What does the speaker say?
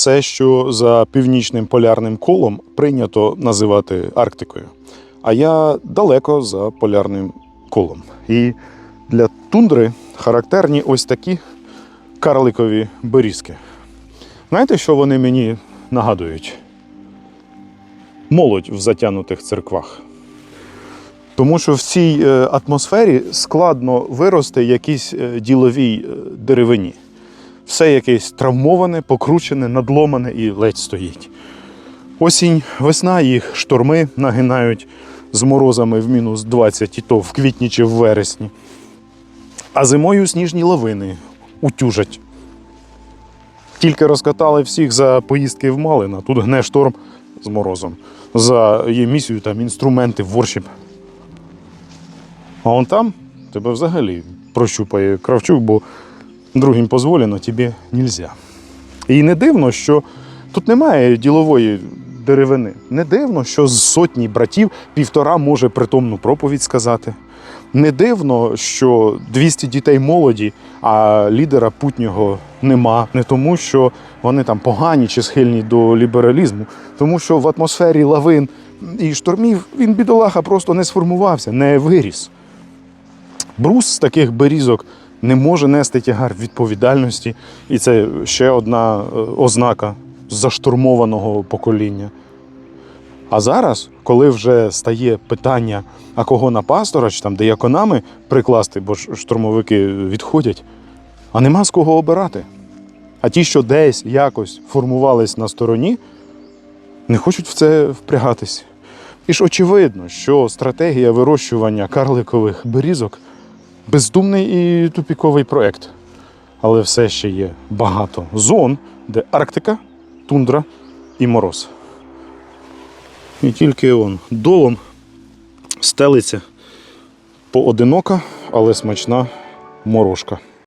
все, що за північним полярним колом прийнято називати Арктикою. А я далеко за полярним колом. І для тундри характерні ось такі карликові берізки. Знаєте, що вони мені нагадують? Молодь в затянутих церквах. Тому що в цій е, атмосфері складно вирости якійсь е, діловій е, деревині. Все якесь травмоване, покручене, надломане і ледь стоїть. Осінь, весна їх шторми нагинають з морозами в мінус 20, і то в квітні чи в вересні. А зимою сніжні лавини утюжать. Тільки розкатали всіх за поїздки в Малина, тут гне шторм з морозом. За емісію там інструменти, воршіп. А он там тебе взагалі прощупає Кравчук, бо другим дозволено, тобі нельзя. І не дивно, що тут немає ділової деревини. Не дивно, що з сотні братів півтора може притомну проповідь сказати. Не дивно, що 200 дітей молоді, а лідера путнього нема. Не тому, що вони там погані чи схильні до лібералізму, тому що в атмосфері лавин і штормів він бідолаха просто не сформувався, не виріс. Брус з таких берізок не може нести тягар відповідальності, і це ще одна е, ознака заштурмованого покоління. А зараз, коли вже стає питання, а кого на пастора чи там деяконами прикласти, бо штурмовики відходять, а нема з кого обирати. А ті, що десь якось формувались на стороні, не хочуть в це впрягатись. І ж очевидно, що стратегія вирощування карликових берізок бездумний і тупіковий проект. Але все ще є багато зон, де Арктика, тундра і мороз. І тільки он долом стелиться поодинока, але смачна морожка.